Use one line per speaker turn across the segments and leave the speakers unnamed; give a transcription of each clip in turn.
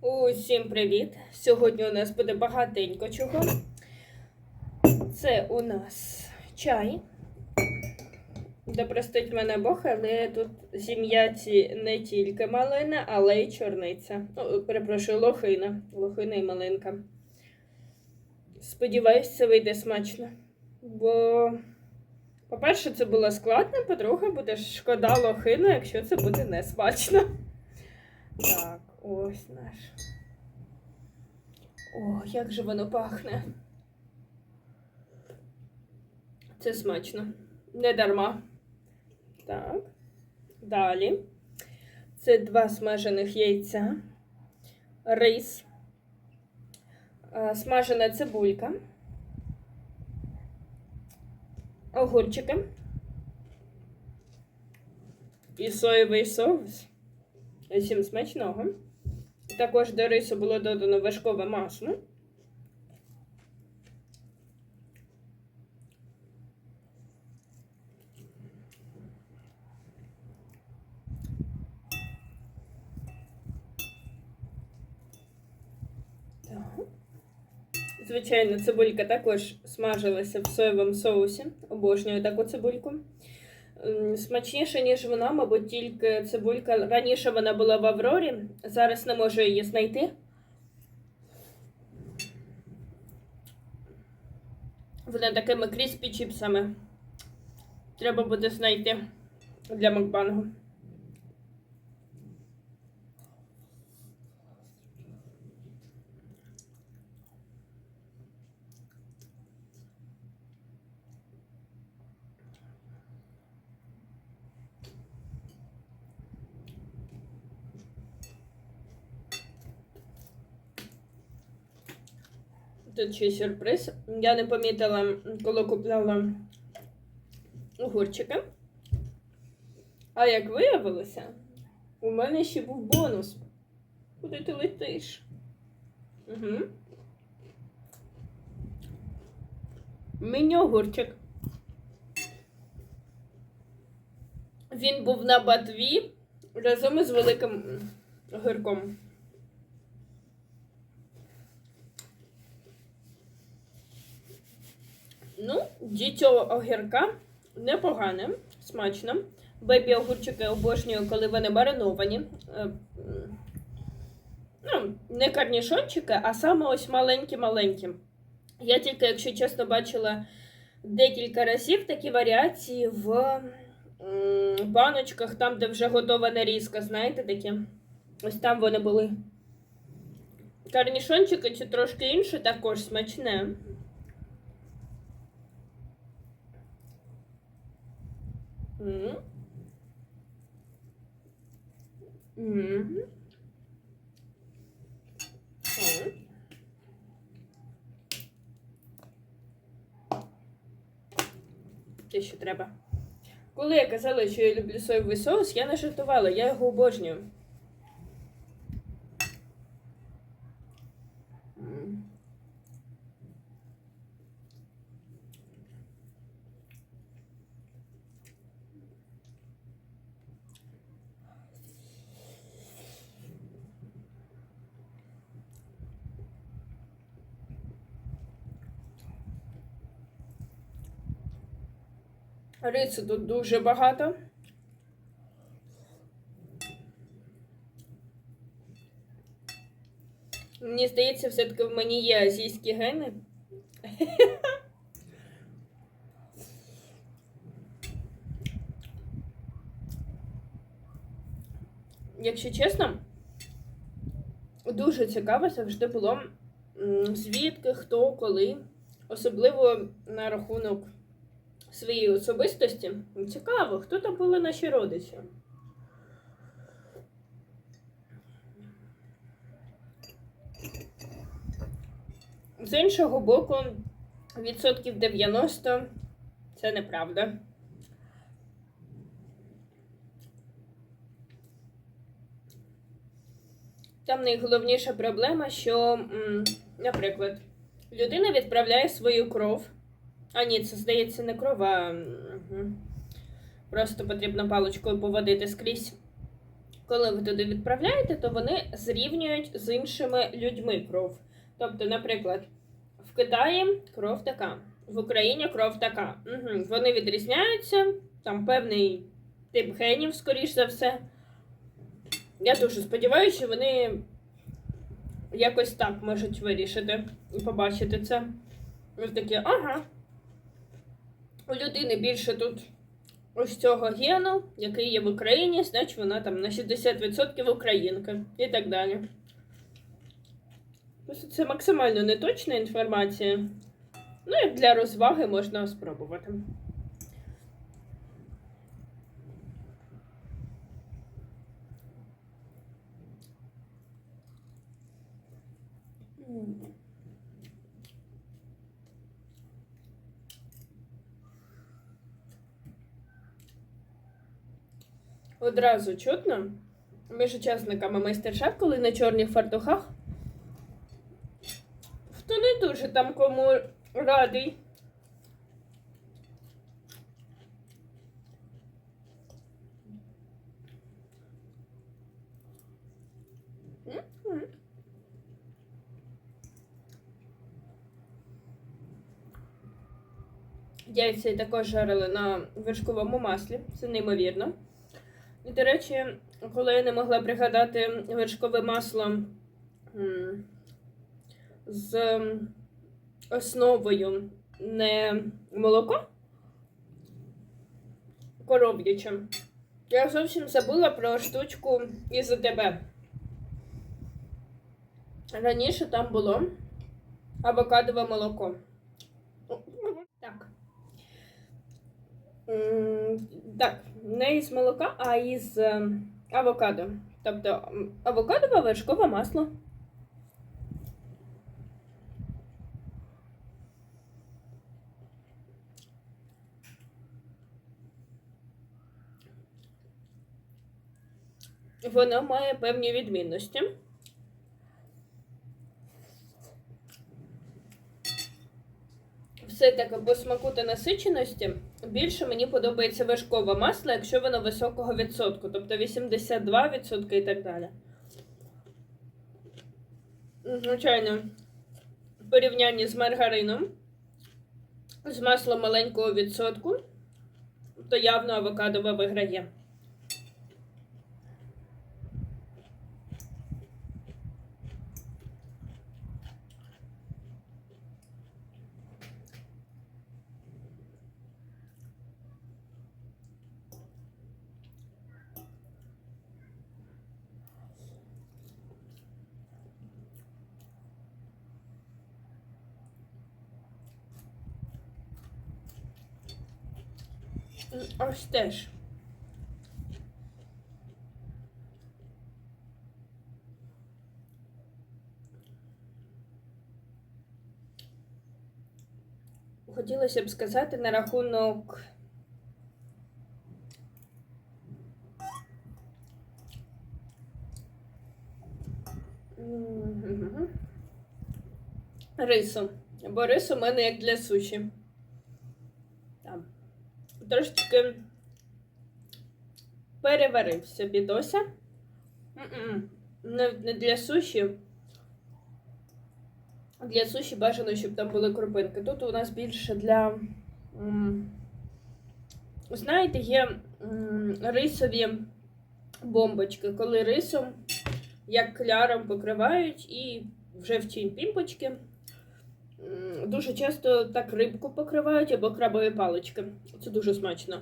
Усім привіт! Сьогодні у нас буде багатенько чого. Це у нас чай. Да простить мене Бог, але тут зім'яті не тільки малина, але й чорниця. Ну, перепрошую, лохина. Лохина і малинка. Сподіваюсь, це вийде смачно. Бо, по-перше, це було складно, по-друге, буде шкода лохину, якщо це буде не смачно. Так, ось наш. О, як же воно пахне. Це смачно. Не дарма. Так. Далі. Це два смажених яйця, рис, смажена цибулька, огурчики і соєвий соус. Всім смачного. Також до рису було додано вершкове масло. Звичайно, цибулька також смажилася в соєвому соусі. Обожнюю таку цибульку. Смачніше, ніж вона, мабуть, тільки цибулька. Раніше вона була в Аврорі, зараз не можу її знайти. Вона такими кріспі чіпсами. Треба буде знайти для Макбангу. Тут ще сюрприз. Я не помітила, коли купляла огурчики. А як виявилося, у мене ще був бонус. Куди ти летиш? Угу. Міні-огурчик. Він був на батві разом із великим огірком. Ну, дітьо огірка непогане, смачно. Бебі огурчики обожнюю, коли вони мариновані. Е, Ну, не карнішончики, а саме ось маленькі-маленькі. Я тільки, якщо чесно, бачила декілька разів такі варіації в баночках, там, де вже готова нарізка, знаєте, такі. Ось там вони були. Карнішончики чи трошки інше, також смачне. Те, що треба. Коли я казала, що я люблю соєвий соус, я не жартувала, я його обожнюю. Рису тут дуже багато. Мені здається, все-таки в мені є азійські гени. Якщо чесно, дуже цікаво завжди було, звідки, хто, коли. Особливо на рахунок своєї особистості. Цікаво, хто там були наші родичі. З іншого боку, відсотків 90 це неправда. Там найголовніша проблема, що, наприклад, людина відправляє свою кров. А ні, це здається не кров, а угу. просто потрібно паличкою поводити скрізь. коли ви туди відправляєте, то вони зрівнюють з іншими людьми кров. Тобто, наприклад, в Китаї кров така, в Україні кров така. Угу. Вони відрізняються, там певний тип генів, скоріш за все. Я дуже сподіваюся, що вони якось так можуть вирішити і побачити це. Ось такі, ага. У людини більше тут ось цього гену, який є в Україні, значить вона там на 60% українка і так далі. Це максимально неточна інформація. Ну, як для розваги можна спробувати. Одразу чутно між учасниками майстер-шеф, коли на чорних фартухах, хто не дуже там кому радий. Яйця також жарили на вершковому маслі, це неймовірно. До речі, коли я не могла пригадати вершкове масло з основою не молоко коров'яче, я зовсім забула про штучку із АТБ. Раніше там було авокадове молоко. Так. М, Так, не із молока, а із е, авокадо. Тобто авокадове вершкове масло. Воно має певні відмінності. все таки по смаку та насиченості більше мені подобається вершкове масло, якщо воно високого відсотку, тобто 82% і так далі. Звичайно, в порівнянні з маргарином, з маслом маленького відсотку, то явно авокадове виграє. Ось теж. Хотілося б сказати на рахунок. Рису. Бо рис у мене як для суші. Трошки переварив собі дося. Не, не для суші. Для суші бажано, щоб там були крупинки. Тут у нас більше для. Знаєте, є рисові бомбочки, коли рисом як кляром покривають і вже в тінь пімпочки. Дуже часто так рибку покривають або крабові палички. Це дуже смачно.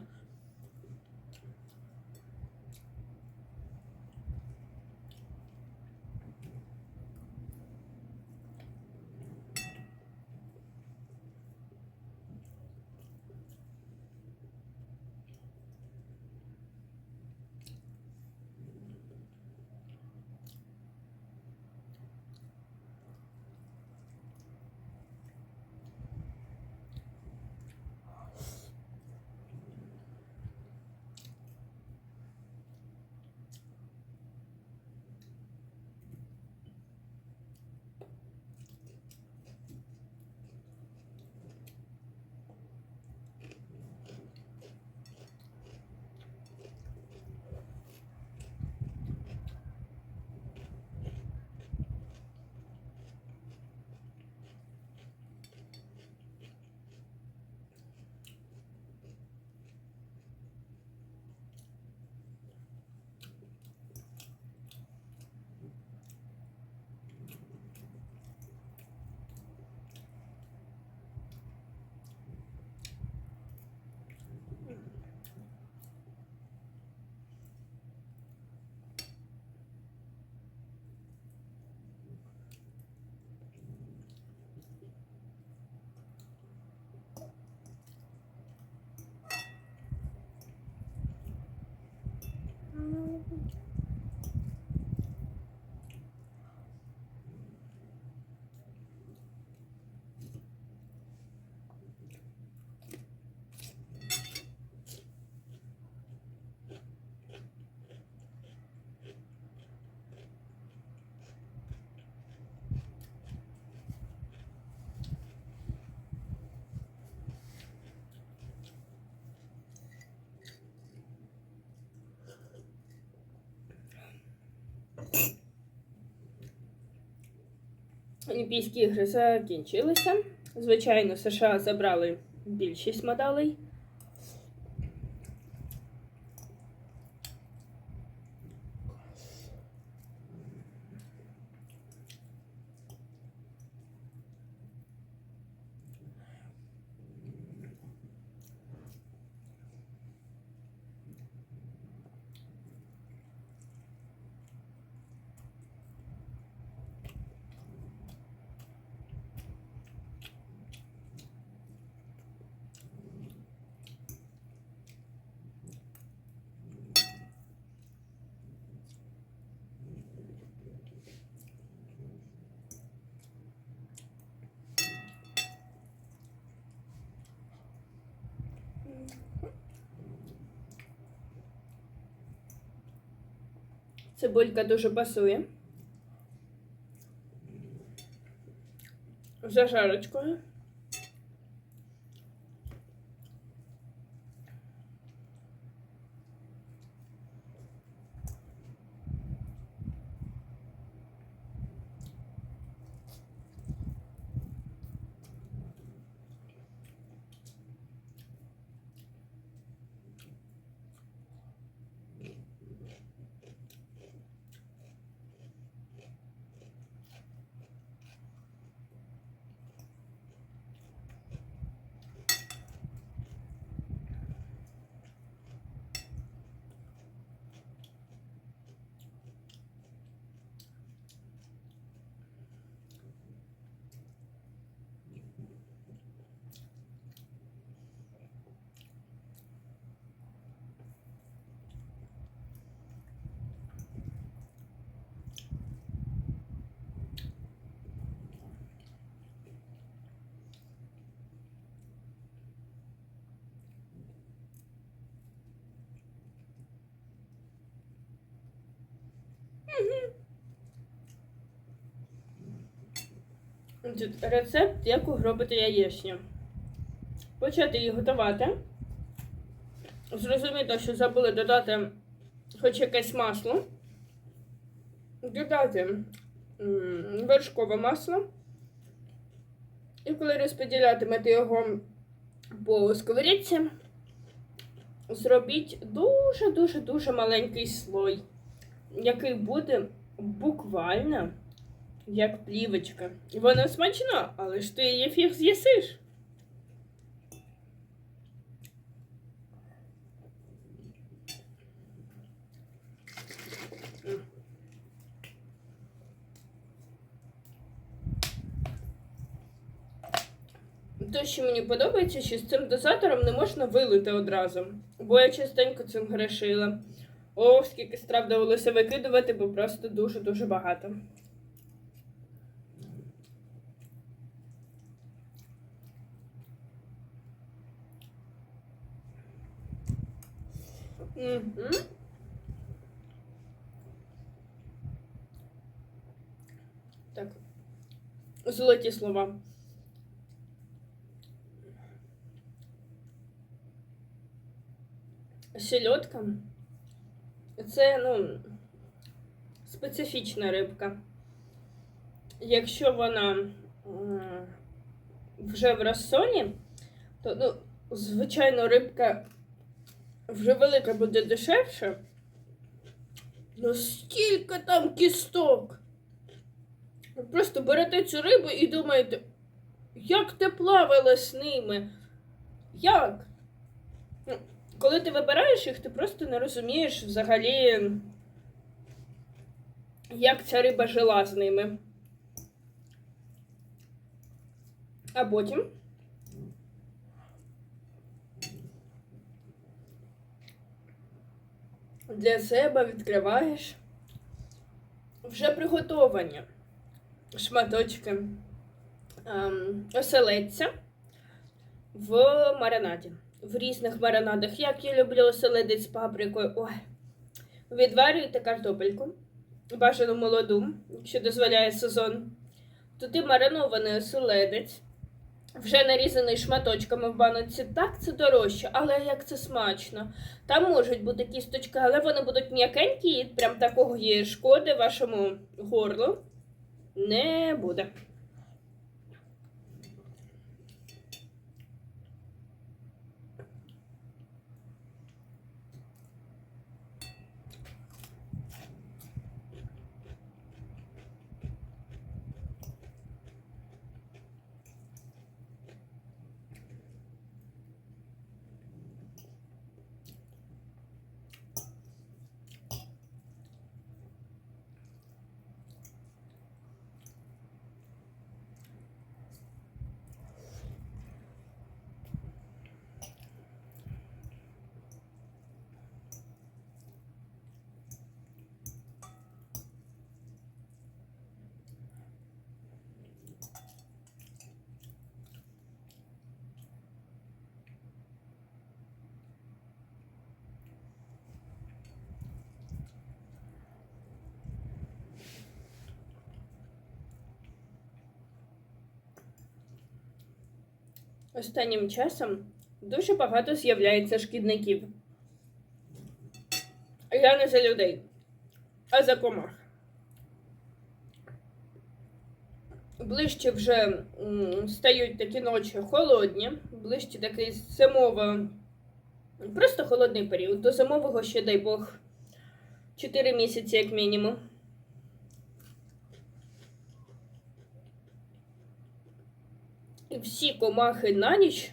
Олімпійські ігри закінчилися. Звичайно, США забрали більшість медалей. Цибулька дуже пасує. За жарочкою. Тут рецепт, як робити яєчню. Почати її готувати. Зрозуміти, що забули додати хоч якесь масло. Додати вершкове масло. І коли розподілятимете його по сковорідці, зробіть дуже-дуже-дуже маленький слой, який буде буквально як плівочка. Вона смачна, але ж ти її фіг з'їсиш. Те, що мені подобається, що з цим дозатором не можна вилити одразу, бо я частенько цим грешила. Ох, скільки страв довелося викидувати, бо просто дуже-дуже багато. Так. Золоті слова. Селедка. Це, ну, специфічна рибка. Якщо вона вже в розсолі, то, ну, звичайно, рибка вже велика буде дешевше. Ну скільки там кісток? Просто берете цю рибу і думаєте, як ти плавала з ними? Як? Ну, коли ти вибираєш їх, ти просто не розумієш взагалі, як ця риба жила з ними. А потім. Для себе відкриваєш вже приготовані шматочки ем, оселедця в маринаді. В різних маринадах. Як я люблю оселедець з паприкою. Ой. Відварюєте картопельку, бажану молоду, якщо дозволяє сезон. Туди маринований оселедець, вже нарізаний шматочками в баночці. Так, це дорожче, але як це смачно. Там можуть бути кісточки, але вони будуть м'якенькі, і прям такого є шкоди вашому горлу не буде. Останнім часом дуже багато з'являється шкідників. Я не за людей, а за комах. Ближче вже стають такі ночі холодні, ближче такий зимово, просто холодний період. До зимового ще, дай Бог, 4 місяці, як мінімум. Всі комахи на ніч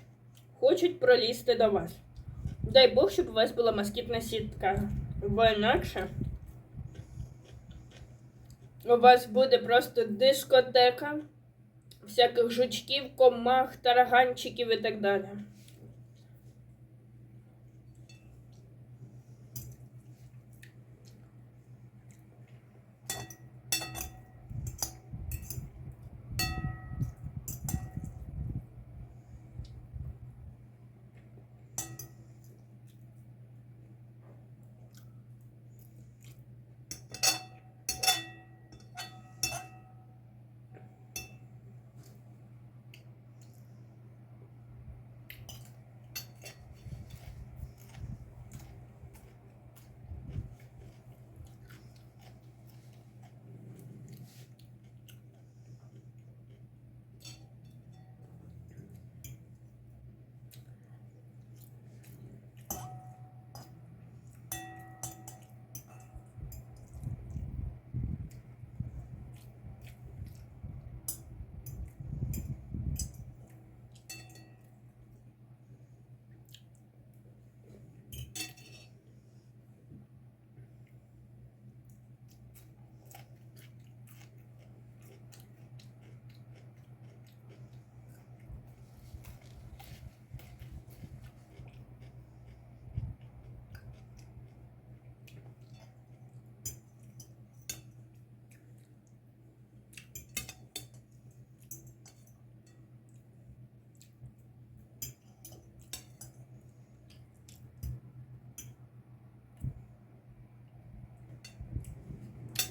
хочуть пролізти до вас. Дай Бог, щоб у вас була москітна сітка. Бо інакше у вас буде просто дискотека всяких жучків, комах, тараганчиків і так далі.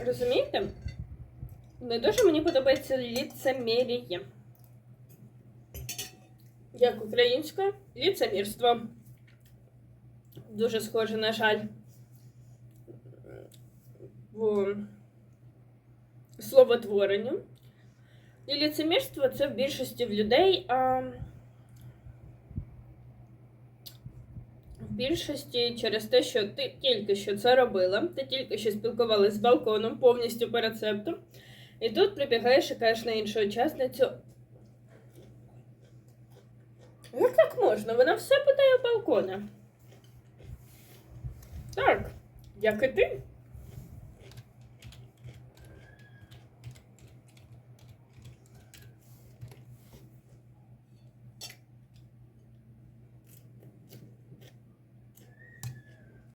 Розумієте? Не дуже мені подобається ліцемір'я. Як українською, ліцемірство. Дуже схоже, на жаль, в словотворенню. І ліцемірство це в більшості в людей, а в більшості через те, що ти тільки що це робила, ти тільки що спілкувалася з балконом повністю по рецепту. І тут прибігаєш і кажеш на іншу учасницю. Як так можна? Вона все питає у балкона. Так, як і ти.